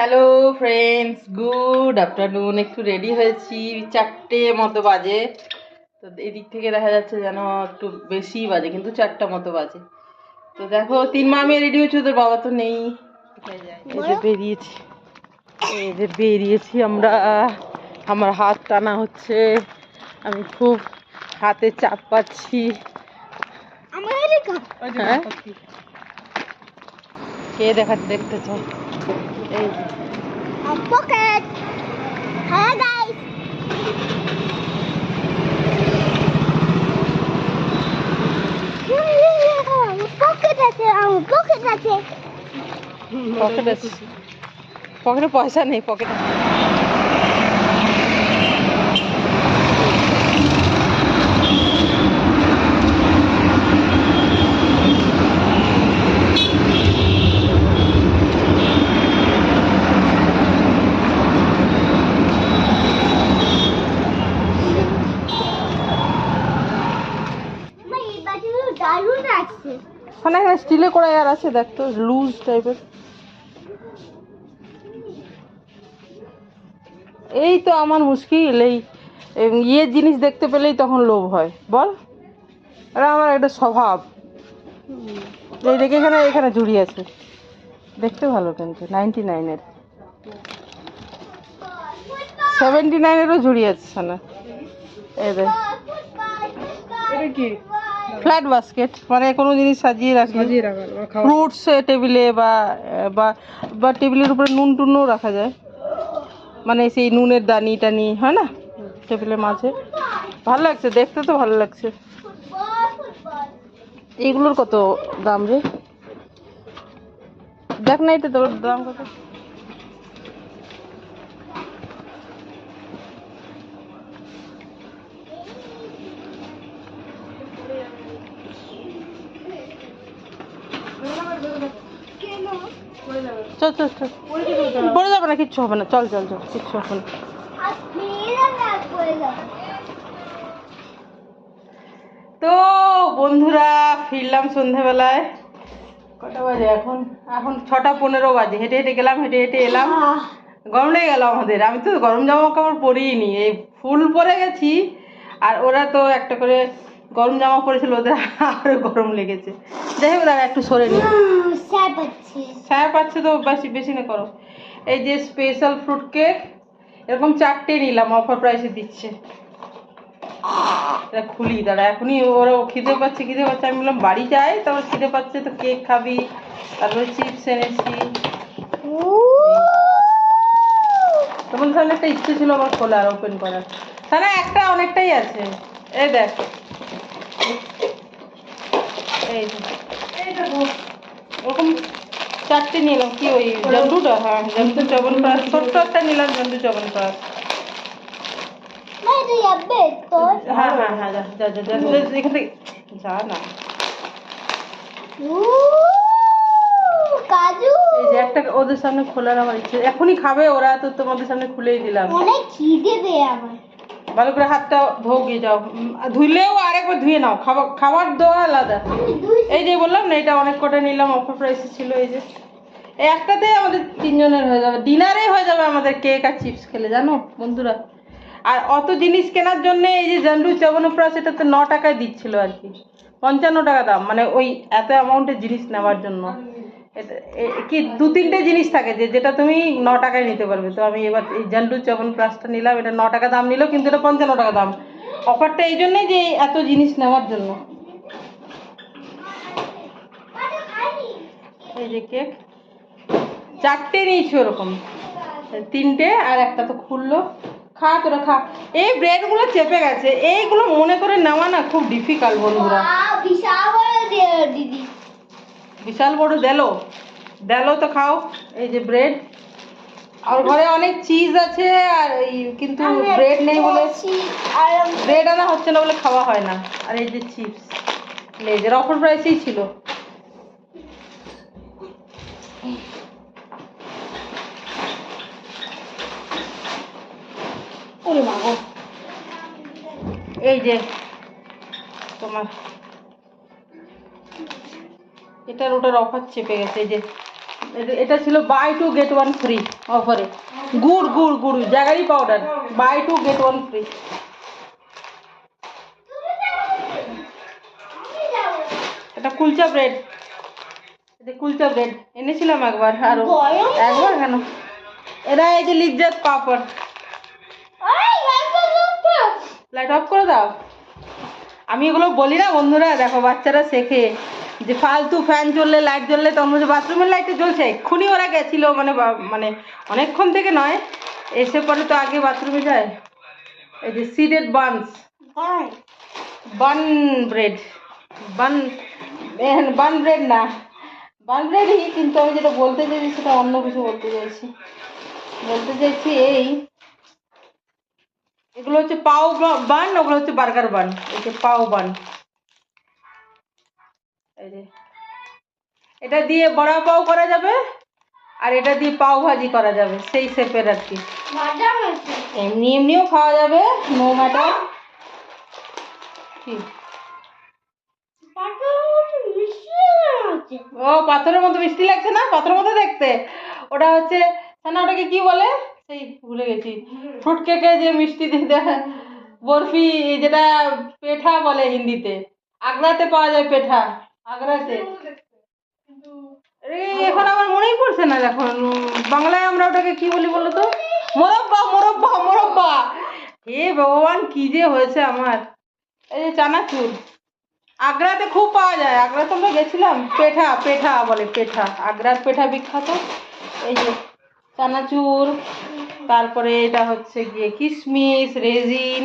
Hello friends good afternoon একটু ready হয়েছি। চারটে মতো বাজে। তো এদিক থেকে দেখা যাচ্ছে যেন একটু বেশি বাজে কিন্তু চারটা মতো বাজে। তো দেখো তিন মামি রেডি হচ্ছে ওদের বাবা তো নেই। বেরিয়েছি। এই যে বেরিয়েছি আমরা। আমার হাত টানা হচ্ছে। আমি খুব হাতে চাপ পাচ্ছি। হ্যাঁ? কে দেখাতে দেখতে চাও এই যে pocket. Hi guys. পকেট আছে আমার পকেট আছে পকেট আছে পকেটে পয়সা নেই পকেটে আমার এই বাটিগুলো ওখানে একটা স্টিলে করা আর আছে দেখ তো লুজ টাইপের এই তো আমার মুশকিল এই এই ইয়ে জিনিস দেখতে পেলেই তখন লোভ হয়। বল আর আমার একটা স্বভাব। এই দেখে এখানে এখানে জুড়ি আছে। দেখতে ভালো কিন্তু নাইনটি নাইনের সেভেন্টি নাইনেরও জুড়ি আছে সানা এই দেখ। ফ্ল্যাট বাস্কেট মানে কোনো জিনিস সাজিয়ে রাখলে ফ্রুটস টেবিলে বা বা বা টেবিলের উপরে নুন টুনও রাখা যায়। মানে সেই নুনের দানি টানি হয় না? টেবিলের মাঝে। ভালো লাগছে দেখতে তো ভালো লাগছে। এগুলোর কত দাম রে? দেখ না এটা তোর দাম কত? চল চল চল পড়ে যাবে না, কিচ্ছু হবে না। চল চল চল, কিচ্ছু হবে না। তো বন্ধুরা, ফিরলাম সন্ধেবেলায়। কটা বাজে এখন? এখন ছটা পনেরো বাজে। হেঁটে হেঁটে গেলাম, হেঁটে হেঁটে এলাম। গরম লেগে গেল আমাদের। আমি তো গরম জামা কাপড় পরিনি এই ফুল পরে গেছি, আর ওরা তো একটা করে গরম জামা পরেছিল, ওদের আরও গরম লেগেছে। যাই হোক দাঁড়া একটু সরে আছে ছায়া পাচ্ছে। তো বেশি বেশি না করো। এই যে স্পেশাল ফ্রুট কেক এরকম চারটে নিলাম অফার প্রাইসে দিচ্ছে। এটা খুলি দাঁড়া এখনই ওরা খিদে পাচ্ছে খিদে পাচ্ছে। আমি বললাম বাড়ি যাই তারপর খিদে পাচ্ছে তো কেক খাবি। তারপরে চিপস এনেছি। তখন তাহলে একটা ইচ্ছে ছিল আমার খোলার ওপেন করার। তাহলে একটা অনেকটাই আছে। এই দেখ। এই। ওরকম চারটে নিলাম কি ওই জন্ডুটা হ্যাঁ জন্ডু চবন প্রাস ছোট্ট একটা। নিলাম জন্ডু চবন প্রাস হ্যাঁ হ্যাঁ হ্যাঁ যা যা যা যা যা, এখান থেকে। যা না। কাজু। এই যে একটা ওদের সামনে খোলার আমার ইচ্ছে। এখনই খাবে ওরা তো তোমাদের সামনে খুলেই দিলাম। অনেক খিদে পেয়ে আমার। ভালো করে হাতটা গিয়ে যাও। ধুইলেও আরেকবার ধুয়ে নাও। খাবার খাবার দেওয়া আলাদা। এই যে বললাম না, এটা অনেক কটা নিলাম অফার প্রাইসে ছিল এই যে। এই একটাতে আমাদের তিনজনের হয়ে যাবে। ডিনারে হয়ে যাবে আমাদের কেক আর চিপস খেলে, জানো বন্ধুরা? আর অত জিনিস কেনার জন্য এই যে জান্ডু চবনপ্রাস এটাতে ন টাকায় দিচ্ছিল আর কি। পঞ্চান্ন টাকা দাম মানে ওই এত অ্যামাউন্টের জিনিস নেওয়ার জন্য। এটা কি দু তিনটে জিনিস থাকে যে, যেটা তুমি ন টাকায় নিতে পারবে। তো আমি এবার এই জান্ডু চবন প্লাসটা নিলাম, এটা ন টাকা দাম নিল, কিন্তু এটা পঞ্চান্ন টাকা দাম। অফারটা এই জন্যই যে এত জিনিস নেওয়ার জন্য। এই যে কেক। চারটে নিয়েছি ওরকম। তিনটে আর একটা তো খুললো। খা তোরা, খা। এই ব্রেডগুলো চেপে গেছে। এইগুলো মনে করে নেওয়া না খুব ডিফিকাল্ট বন্ধুরা। দিদি। বিশাল বড় দেলো। দেলো তো খাও এই যে ব্রেড আর ঘরে অনেক চিজ আছে আর এই কিন্তু ব্রেড নেই বলে ব্রেড আনা হচ্ছে না বলে খাওয়া হয় না। আর এই যে চিপস লেজের অফার প্রাইসেই ছিল। ওরে এই যে তোমার এটার ওটার অফার চেপে গেছে যে এটা- ছিল buy two get one free অফারে গুড় গুড় গুড় jaggery powder buy two get one free এটা কুলচা ব্রেড এটা কুলচা ব্রেড এনেছিলাম একবার আরও। একবার কেন? এরা এই যে লিজ্জাত পাপড়। লাইট অফ করে দাও। আমি এগুলো বলি না বন্ধুরা দেখো বাচ্চারা শেখে। যে ফালতু ফ্যান চললে লাইট জ্বললে তখন বলছে বাথরুমের লাইটে জ্বলছে। এক্ষুনি ওরা গেছিল মানে মানে অনেকক্ষণ থেকে নয় এসে পরে তো আগে বাথরুমে যায়। এই যে seeded buns bun bread bun bun bread না। বান ব্রেডই কিন্তু আমি যেটা বলতে চাইছি সেটা অন্য কিছু বলতে চাইছি। বলতে চাইছি এই এগুলো হচ্ছে পাও বান ওগুলো হচ্ছে বার্গার বান এই যে পাও বান এই যে। এটা দিয়ে বড়া পাও করা যাবে আর এটা দিয়ে পাও ভাজি করা যাবে সেই শেপের আর কি। এমনি এমনিও খাওয়া যাবে ম্যাটার কি? ও পাথরের মতো মিষ্টি লাগছে না? পাথরের মতো দেখতে। ওটা হচ্ছে না ওটাকে কি বলে? সেই ভুলে গেছি। ফ্রুট কেকে যে মিষ্টি দিতে বরফি যেটা পেঠা বলে হিন্দিতে। আগ্রাতে পাওয়া যায় পেঠা। আগ্রাতে এখন আমার মনেই পড়ছে না এখন বাংলায় আমরা ওটাকে কি বলি বলো তো? মোরব্বা মোরব্বা মোরব্বা। হে ভগবান কি যে হয়েছে আমার। এই যে চানাচুর। আগ্রাতে খুব পাওয়া যায়। আগ্রাতে আমরা গেছিলাম। পেঠা পেঠা বলে পেঠা। আগ্রার পেঠা বিখ্যাত। এই যে চানাচুর। তারপরে এটা হচ্ছে গিয়ে কিশমিশ রেজিন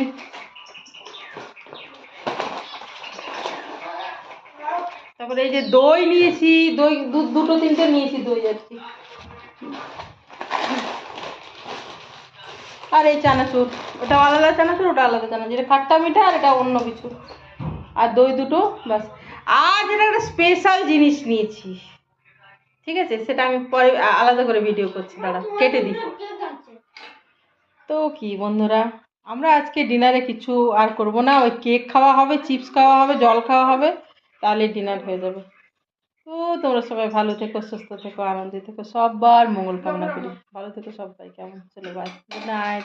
তারপরে এই যে দই নিয়েছি, দই দুটো, তিনটে নিয়েছি, দই কি। আর এই চানাচুর, ওটা আলাদা চানাচুর, ওটা আলাদা চানাচুর। এটা খাট্টা মিঠা আর এটা অন্য কিছু। আর দই দুটো, ব্যাস। আর যেটা একটা স্পেশাল জিনিস নিয়েছি। ঠিক আছে? সেটা আমি পরে আলাদা করে ভিডিও করছি। দাঁড়া, কেটে দিই। তো কি বন্ধুরা, আমরা আজকে ডিনারে কিছু আর করব না। ওই কেক খাওয়া হবে চিপস খাওয়া হবে, জল খাওয়া হবে। তাহলে ডিনার হয়ে যাবে। তো তোমরা সবাই ভালো থেকো, সুস্থ থেকো, আনন্দে থেকো, সবার মঙ্গল কামনা করি। ভালো থেকো সবাই, কেমন? চলো বাই গুড নাইট